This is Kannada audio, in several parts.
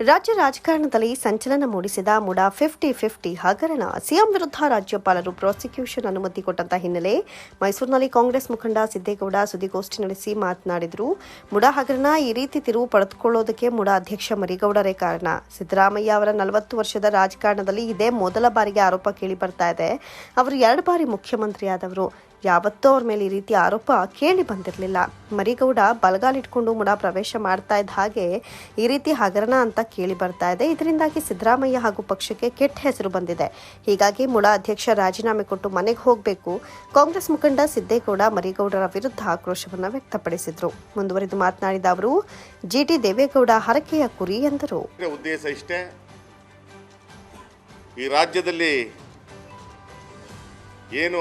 ರಾಜ್ಯ ರಾಜಕಾರಣದಲ್ಲಿ ಸಂಚಲನ ಮೂಡಿಸಿದ ಮುಡಾ ಫಿಫ್ಟಿ ಫಿಫ್ಟಿ ಹಗರಣ. ಸಿಎಂ ವಿರುದ್ಧ ರಾಜ್ಯಪಾಲರು ಪ್ರಾಸಿಕ್ಯೂಷನ್ ಅನುಮತಿ ಕೊಟ್ಟಂತ ಹಿನ್ನೆಲೆ ಮೈಸೂರಿನಲ್ಲಿ ಕಾಂಗ್ರೆಸ್ ಮುಖಂಡ ಸಿದ್ದೇಗೌಡ ಸುದ್ದಿಗೋಷ್ಠಿ ನಡೆಸಿ ಮಾತನಾಡಿದರು. ಮುಡಾ ಹಗರಣ ಈ ರೀತಿ ತಿರುವು ಪಡೆದುಕೊಳ್ಳೋದಕ್ಕೆ ಮುಡಾ ಅಧ್ಯಕ್ಷ ಮರಿಗೌಡರೇ ಕಾರಣ. ಸಿದ್ದರಾಮಯ್ಯ ಅವರ ನಲವತ್ತು ವರ್ಷದ ರಾಜಕಾರಣದಲ್ಲಿ ಇದೇ ಮೊದಲ ಬಾರಿಗೆ ಆರೋಪ ಕೇಳಿ ಬರ್ತಾ ಇದೆ. ಅವರು ಎರಡು ಬಾರಿ ಮುಖ್ಯಮಂತ್ರಿಯಾದವರು. ಯಾವತ್ತೂ ಅವ್ರ ಮೇಲೆ ಈ ರೀತಿ ಆರೋಪ ಕೇಳಿ ಬಂದಿರಲಿಲ್ಲ. ಮರಿಗೌಡ ಬಲಗಾಲಿಟ್ಕೊಂಡು ಮುಡ ಪ್ರವೇಶ ಮಾಡ್ತಾ ಇದ್ದ ಹಾಗೆ ಈ ರೀತಿ ಹಗರಣ ಅಂತ ಕೇಳಿ ಬರ್ತಾ ಇದೆ. ಇದರಿಂದಾಗಿ ಸಿದ್ದರಾಮಯ್ಯ ಹಾಗೂ ಪಕ್ಷಕ್ಕೆ ಕೆಟ್ಟ ಹೆಸರು ಬಂದಿದೆ. ಹೀಗಾಗಿ ಮುಡಾ ಅಧ್ಯಕ್ಷ ರಾಜೀನಾಮೆ ಕೊಟ್ಟು ಮನೆಗೆ ಹೋಗಬೇಕು. ಕಾಂಗ್ರೆಸ್ ಮುಖಂಡ ಸಿದ್ದೇಗೌಡ ಮರಿಗೌಡರ ವಿರುದ್ಧ ಆಕ್ರೋಶವನ್ನು ವ್ಯಕ್ತಪಡಿಸಿದ್ರು. ಮುಂದುವರಿದು ಮಾತನಾಡಿದ ಅವರು, ಜಿಟಿ ದೇವೇಗೌಡ ಹರಕೆಯ ಕುರಿ ಎಂದರು. ಉದ್ದೇಶ ಇಷ್ಟೇ. ಈ ರಾಜ್ಯದಲ್ಲಿ ಏನು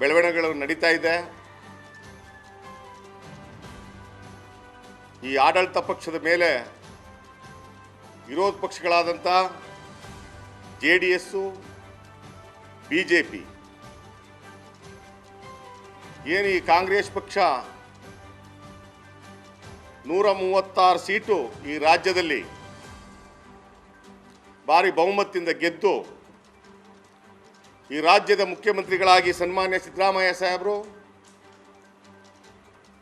ಬೆಳವಣಿಗೆಗಳು ನಡೀತಾ ಇದೆ. ಈ ಆಡಳಿತ ಪಕ್ಷದ ಮೇಲೆ ವಿರೋಧ ಪಕ್ಷಗಳಾದಂಥ J D S, B J P. ಏನು ಈ ಕಾಂಗ್ರೆಸ್ ಪಕ್ಷ ನೂರ ಮೂವತ್ತಾರು ಸೀಟು ಈ ರಾಜ್ಯದಲ್ಲಿ ಭಾರಿ ಬಹುಮತದಿಂದ ಗೆದ್ದು ಈ ರಾಜ್ಯದ ಮುಖ್ಯಮಂತ್ರಿಗಳಾಗಿ ಸನ್ಮಾನ್ಯ ಸಿದ್ದರಾಮಯ್ಯ ಸಾಹೇಬರು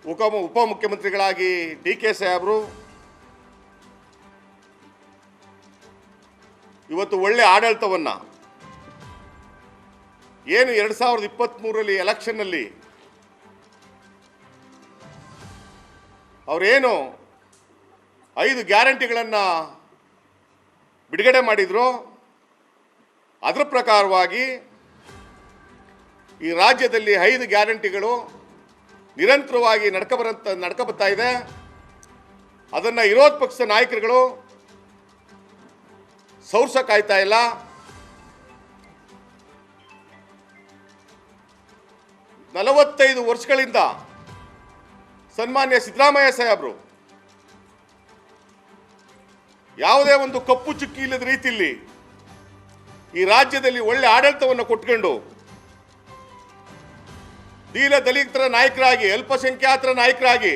ಉಪ ಉಪಮುಖ್ಯಮಂತ್ರಿಗಳಾಗಿ ಡಿ ಕೆ ಸಾಹೇಬರು, ಇವತ್ತು ಒಳ್ಳೆ ಆಡಳಿತವನ್ನು ಏನು ಎರಡು ಸಾವಿರದ ಇಪ್ಪತ್ತ್ಮೂರರಲ್ಲಿ ಎಲೆಕ್ಷನ್ನಲ್ಲಿ ಅವರೇನು ಐದು ಗ್ಯಾರಂಟಿಗಳನ್ನು ಬಿಡುಗಡೆ ಮಾಡಿದ್ರು ಅದರ ಪ್ರಕಾರವಾಗಿ ಈ ರಾಜ್ಯದಲ್ಲಿ ಐದು ಗ್ಯಾರಂಟಿಗಳು ನಿರಂತರವಾಗಿ ನಡ್ಕಬರಂತ ನಡ್ಕಬರ್ತಾ ಇದೆ. ಅದನ್ನು ವಿರೋಧ ಪಕ್ಷದ ನಾಯಕರುಗಳು ಸೌರ್ಸ ಕಾಯ್ತಾ ಇಲ್ಲ. ನಲವತ್ತೈದು ವರ್ಷಗಳಿಂದ ಸನ್ಮಾನ್ಯ ಸಿದ್ದರಾಮಯ್ಯ ಸಾಹೇಬರು ಯಾವುದೇ ಒಂದು ಕಪ್ಪು ಚುಕ್ಕಿ ಇಲ್ಲದ ರೀತಿಯಲ್ಲಿ ಈ ರಾಜ್ಯದಲ್ಲಿ ಒಳ್ಳೆ ಆಡಳಿತವನ್ನು ಕೊಟ್ಕೊಂಡು ದೀನ ದಲಿತರ ನಾಯಕರಾಗಿ, ಅಲ್ಪಸಂಖ್ಯಾತರ ನಾಯಕರಾಗಿ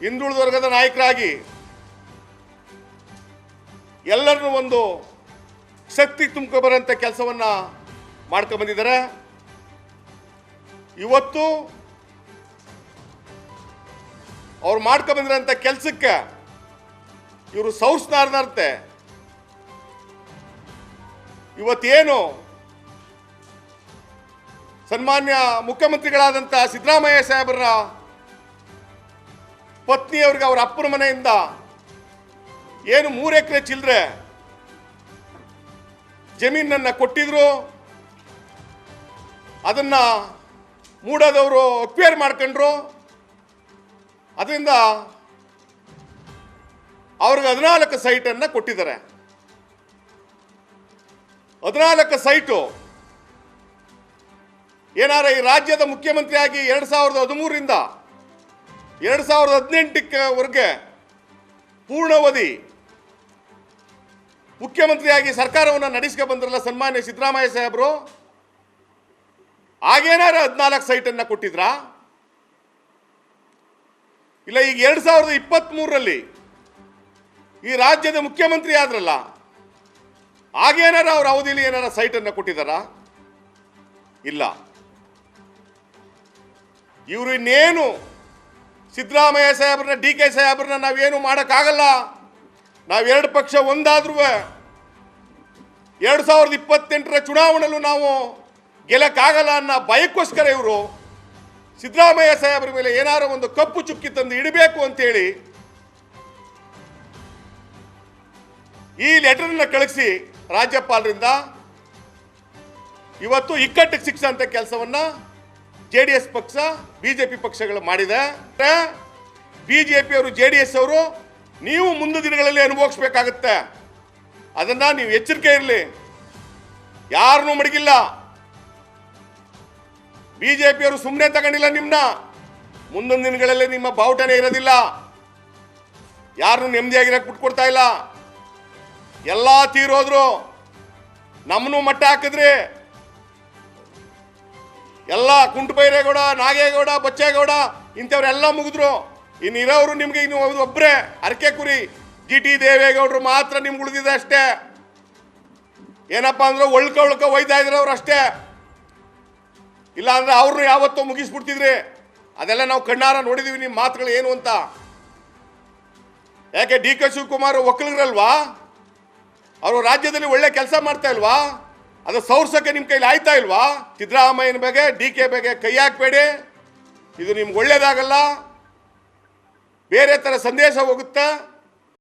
ಹಿಂದುಳಿದ ವರ್ಗದ ನಾಯಕರಾಗಿ ಎಲ್ಲರನ್ನೂ ಒಂದು ಶಕ್ತಿ ತುಂಬ್ಕೊಬರೋಂಥ ಕೆಲಸವನ್ನು ಮಾಡ್ಕೊಂಬಂದಿದ್ದಾರೆ ಇವತ್ತು ಅವ್ರು ಮಾಡ್ಕೊಂಬಂದಿರೋಂಥ ಕೆಲಸಕ್ಕೆ ಇವರು ಸೌಸ್ನಾರ್ನಂತೆ ಇವತ್ತೇನು ಸನ್ಮಾನ್ಯ ಮುಖ್ಯಮಂತ್ರಿಗಳಾದಂಥ ಸಿದ್ದರಾಮಯ್ಯ ಸಾಹೇಬರ ಪತ್ನಿಯವ್ರಿಗೆ ಅವರ ಅಪ್ಪನ ಮನೆಯಿಂದ ಏನು ಮೂರು ಎಕರೆ ಚಿಲ್ಲರೆ ಜಮೀನನ್ನು ಕೊಟ್ಟಿದ್ರು. ಅದನ್ನು ಮೂಡೋದವರು ಅಕ್ವೇರ್ ಮಾಡ್ಕೊಂಡ್ರು. ಅದರಿಂದ ಅವ್ರಿಗೆ ಹದಿನಾಲ್ಕು ಸೈಟನ್ನು ಕೊಟ್ಟಿದ್ದಾರೆ. ಹದಿನಾಲ್ಕು ಸೈಟು ಏನಾರ ಈ ರಾಜ್ಯದ ಮುಖ್ಯಮಂತ್ರಿಯಾಗಿ ಎರಡು ಸಾವಿರದ ಹದಿಮೂರರಿಂದ ಎರಡು ಸಾವಿರದ ಹದಿನೆಂಟಕ್ಕವರೆಗೆ ಪೂರ್ಣಾವಧಿ ಮುಖ್ಯಮಂತ್ರಿಯಾಗಿ ಸರ್ಕಾರವನ್ನು ನಡೆಸ್ಕೊ ಬಂದ್ರಲ್ಲ ಸನ್ಮಾನ್ಯ ಸಿದ್ದರಾಮಯ್ಯ ಸಾಹೇಬರು ಆಗೇನಾರ ಹದಿನಾಲ್ಕು ಸೈಟನ್ನು ಕೊಟ್ಟಿದ್ರಾ? ಇಲ್ಲ, ಈಗ ಎರಡು ಸಾವಿರದ ಇಪ್ಪತ್ತ್ಮೂರರಲ್ಲಿ ಈ ರಾಜ್ಯದ ಮುಖ್ಯಮಂತ್ರಿ ಆದ್ರಲ್ಲ ಆಗೇನಾರ ಅವ್ರ ಅವಧಿಯಲ್ಲಿ ಏನಾರ ಸೈಟನ್ನು ಕೊಟ್ಟಿದ್ದಾರಾ ಇಲ್ಲ. ಇವರು ಇನ್ನೇನು? ಸಿದ್ದರಾಮಯ್ಯ ಸಾಹೇಬ್ರನ್ನ ಡಿ ಕೆ ಸಾಹೇಬ್ರನ್ನ ನಾವೇನು ಮಾಡೋಕ್ಕಾಗಲ್ಲ. ನಾವೆರಡು ಪಕ್ಷ ಒಂದಾದ್ರೂ ಎರಡು ಸಾವಿರದ ಇಪ್ಪತ್ತೆಂಟರ ಚುನಾವಣೆಯಲ್ಲೂ ನಾವು ಗೆಲ್ಲಕ್ಕಾಗಲ್ಲ ಅನ್ನೋ ಭಯಕ್ಕೋಸ್ಕರ ಇವರು ಸಿದ್ದರಾಮಯ್ಯ ಸಾಹೇಬ್ರ ಮೇಲೆ ಏನಾರ ಒಂದು ಕಪ್ಪು ಚುಕ್ಕಿ ತಂದು ಇಡಬೇಕು ಅಂತೇಳಿ ಈ ಲೆಟರ್ನ ಕಳಿಸಿ ರಾಜ್ಯಪಾಲರಿಂದ. ಇವತ್ತು ಇಕ್ಕಟ್ಟಿಗೆ ಶಿಕ್ಷೆ ಕೆಲಸವನ್ನ. ಜೆ ಡಿ ಎಸ್ ಪಕ್ಷ ಬಿ ಜೆ ಪಿ ಪಕ್ಷಗಳು ಮಾಡಿದೆ ಬಿ ಜೆ ಪಿಯವರು ಜೆ ಡಿ ಎಸ್ ಅವರು ನೀವು ಮುಂದಿನ ದಿನಗಳಲ್ಲಿ ಅನುಭವಿಸ್ಬೇಕಾಗತ್ತೆ. ಅದನ್ನ ನೀವು ಎಚ್ಚರಿಕೆ ಇರಲಿ. ಯಾರನ್ನೂ ಮಡಗಿಲ್ಲ. ಬಿ ಜೆ ಪಿಯವರು ಸುಮ್ಮನೆ ತಗೊಂಡಿಲ್ಲ ನಿಮ್ಮನ್ನ ಮುಂದೊಂದು ದಿನಗಳಲ್ಲಿ ನಿಮ್ಮ ಬಾವುಟನೇ ಇರೋದಿಲ್ಲ. ಯಾರನ್ನು ನೆಮ್ಮದಿಯಾಗಿರಕ್ಕೆ ಬಿಟ್ಕೊಡ್ತಾ ಇಲ್ಲ. ಎಲ್ಲ ತೀರೋದ್ರು ನಮ್ಮನ್ನು ಮಟ್ಟ ಹಾಕಿದ್ರಿ. ಎಲ್ಲ ಕುಂಟುಬೈರೇಗೌಡ, ನಾಗೇಗೌಡ, ಬಚ್ಚೇಗೌಡ, ಇಂಥವ್ರೆಲ್ಲ ಮುಗಿದ್ರು. ಇನ್ನು ಇರೋರು ನಿಮಗೆ ಇನ್ನು ಒಬ್ಬರೇ ಅರಕೆ ಕುರಿ ಜಿ ಟಿ ದೇವೇಗೌಡರು ಮಾತ್ರ ನಿಮ್ಗೆ ಉಳಿದಿದೆ ಅಷ್ಟೇ. ಏನಪ್ಪ ಅಂದ್ರೆ ಒಳ್ಕ ಒಳ್ಕ ಒಯ್ತಾ ಇದ್ರು ಅವ್ರು ಅಷ್ಟೇ. ಇಲ್ಲ ಅಂದ್ರೆ ಅವ್ರನ್ನ ಯಾವತ್ತೂ ಮುಗಿಸ್ಬಿಡ್ತಿದ್ರಿ. ಅದೆಲ್ಲ ನಾವು ಕಣ್ಣಾರ ನೋಡಿದೀವಿ ನಿಮ್ಮ ಮಾತುಗಳು ಏನು ಅಂತ. ಯಾಕೆ ಡಿ ಕೆ ಶಿವಕುಮಾರ್ ಒಕ್ಕಲಿಗರಲ್ವಾ? ಅವರು ರಾಜ್ಯದಲ್ಲಿ ಒಳ್ಳೆ ಕೆಲಸ ಮಾಡ್ತಾ ಇಲ್ವಾ? ಅದು ಸೌರ್ಸಕ್ಕೆ ನಿಮ್ಮ ಕೈಲಿ ಆಯ್ತಾ ಇಲ್ವಾ? ಸಿದ್ದರಾಮಯ್ಯನ ಬಗ್ಗೆ ಡಿ ಕೆ ಬಗ್ಗೆ ಕೈ ಹಾಕ್ಬೇಡಿ. ಇದು ನಿಮ್ಗೆ ಒಳ್ಳೇದಾಗಲ್ಲ. ಬೇರೆ ಥರ ಸಂದೇಶ ಹೋಗುತ್ತೆ.